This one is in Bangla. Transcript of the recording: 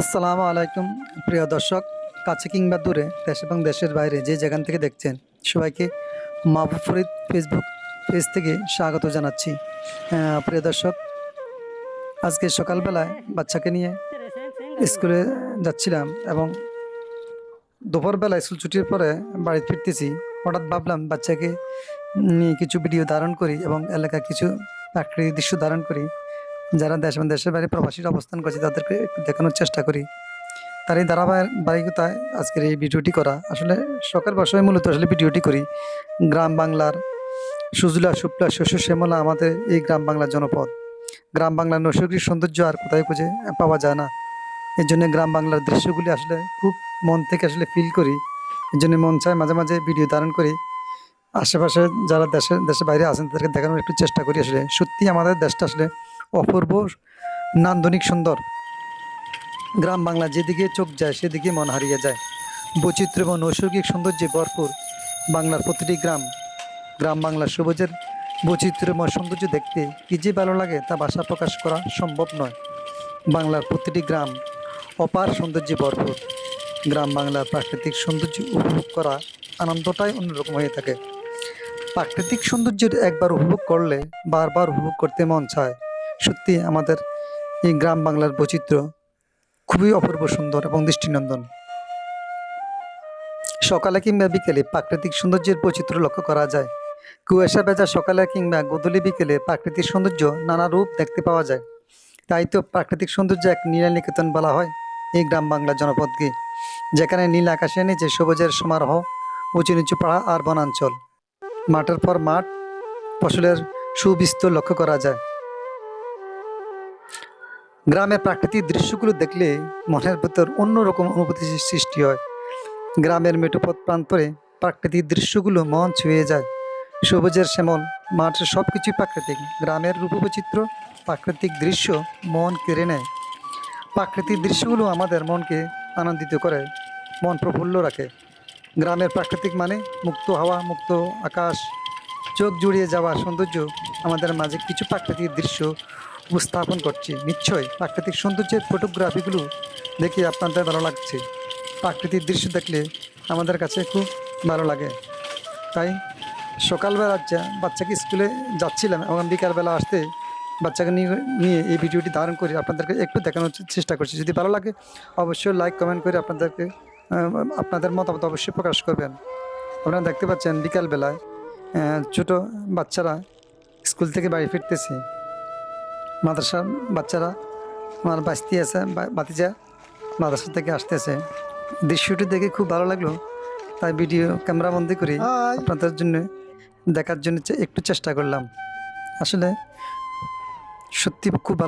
আসসালামু আলাইকুম, প্রিয় দর্শক। কাছে কিংবা দূরে, দেশ এবং দেশের বাইরে যে যেখান থেকে দেখছেন, সবাইকে মাহবুব ফরিদ ফেসবুক পেজ থেকে স্বাগত জানাচ্ছি। প্রিয় দর্শক, আজকে সকালবেলায় বাচ্চাকে নিয়ে স্কুলে যাচ্ছিলাম এবং দুপুরবেলা স্কুল ছুটির পরে বাড়ি ফিরতেছি। হঠাৎ ভাবলাম বাচ্চাকে নিয়ে কিছু ভিডিও ধারণ করি এবং এলাকার কিছু প্রাকৃতিক দৃশ্য ধারণ করি। যারা দেশ এবং দেশের বাইরে প্রবাসীরা অবস্থান করছে, তাদেরকে দেখানোর চেষ্টা করি। তার এই ধারাবাহিকতায় আজকের এই ভিডিওটি করা। আসলে শখের বসে মূলত আসলে ভিডিওটি করি। গ্রাম বাংলার সুজলা সুপ্লা শস্য, শ্যামলা আমাদের এই গ্রাম বাংলার জনপদ। গ্রাম বাংলার নৈসর্গিক সৌন্দর্য আর কোথায় খুঁজে পাওয়া যায় না। এর জন্য গ্রাম বাংলার দৃশ্যগুলি আসলে খুব মন থেকে আসলে ফিল করি। এর জন্য মন চায় মাঝে মাঝে ভিডিও ধারণ করি। আশেপাশে যারা দেশে, দেশের বাইরে আছেন, তাদেরকে দেখানোর একটু চেষ্টা করি আসলে। সত্যি আমাদের দেশটা আসলে অপূর্ব, নান্দনিক সুন্দর। গ্রাম বাংলা যেদিকে চোখ যায়, সেদিকে মন হারিয়ে যায়। বৈচিত্র্য এবং নৈসর্গিক সৌন্দর্যে ভরপুর বাংলার প্রতিটি গ্রাম। গ্রাম বাংলার সবুজের বৈচিত্র্যময় সৌন্দর্য দেখতে কী যে ভালো লাগে তা ভাষা প্রকাশ করা সম্ভব নয়। বাংলার প্রতিটি গ্রাম অপার সৌন্দর্যে ভরপুর। গ্রাম বাংলার প্রাকৃতিক সৌন্দর্য উপভোগ করা আনন্দটাই অন্যরকম হয়ে থাকে। প্রাকৃতিক সৌন্দর্যের একবার উপভোগ করলে বারবার উপভোগ করতে মন চায়। সত্যি আমাদের এই গ্রাম বাংলার বৈচিত্র্য খুবই অপূর্ব সুন্দর এবং দৃষ্টিনন্দন। সকালে কিংবা বিকেলে প্রাকৃতিক সৌন্দর্যের বৈচিত্র্য লক্ষ্য করা যায়। কুয়াশা ভেজা সকালে কিংবা গোধূলি বিকেলে প্রাকৃতিক সৌন্দর্য নানা রূপ দেখতে পাওয়া যায়। তাই তো প্রাকৃতিক সৌন্দর্য এক নীলানিকেতন বলা হয় এই গ্রাম বাংলা জনপদকে, যেখানে নীল আকাশের নিচে সবুজের সমারোহ, উঁচু নিচু পাড়া আর বনাঞ্চল। মাঠের পর মাঠ, ফসলের সুবিস্তর লক্ষ্য করা যায়। গ্রামের প্রাকৃতিক দৃশ্যগুলো দেখলে মনের ভেতর অন্যরকম অনুভূতি সৃষ্টি হয়। গ্রামের মেঠোপথ প্রান্তরে প্রাকৃতিক দৃশ্যগুলো মন ছুঁয়ে যায়। সবুজের শ্যামল মাঠের সব কিছুই প্রাকৃতিক। গ্রামের রূপবৈচিত্র্য, প্রাকৃতিক দৃশ্য মন কেড়ে নেয়। প্রাকৃতিক দৃশ্যগুলো আমাদের মনকে আনন্দিত করে, মন প্রফুল্ল রাখে। গ্রামের প্রাকৃতিক মানে মুক্ত হাওয়া, মুক্ত আকাশ, চোখ জুড়িয়ে যাওয়া সৌন্দর্য। আমাদের মাঝে কিছু প্রাকৃতিক দৃশ্য উপস্থাপন করছি। নিশ্চয়ই প্রাকৃতিক সৌন্দর্যের ফটোগ্রাফিগুলো দেখে আপনাদের ভালো লাগছে। প্রাকৃতিক দৃশ্য দেখলে আমাদের কাছে খুব ভালো লাগে। তাই সকালবেলা বাচ্চাকে স্কুলে যাচ্ছিলাম এবং বিকালবেলা আসতে বাচ্চাকে নিয়ে এই ভিডিওটি ধারণ করে আপনাদেরকে একটু দেখানোর চেষ্টা করছি। যদি ভালো লাগে অবশ্যই লাইক কমেন্ট করে আপনাদেরকে আপনাদের মতামত অবশ্যই প্রকাশ করবেন। আপনারা দেখতে পাচ্ছেন বিকালবেলায় ছোট বাচ্চারা স্কুল থেকে বাড়ি ফিরতেছে। মাদ্রাসার বাচ্চারা আমার বাঁচতে আছে বা- বাতিজা মাদ্রাসা থেকে আসতেছে। দৃশ্যটি দেখে খুব ভালো লাগল তাই ভিডিও ক্যামেরা বন্দি করি। আপনাদের জন্য দেখার জন্য একটু চেষ্টা করলাম। আসলে সত্যি খুব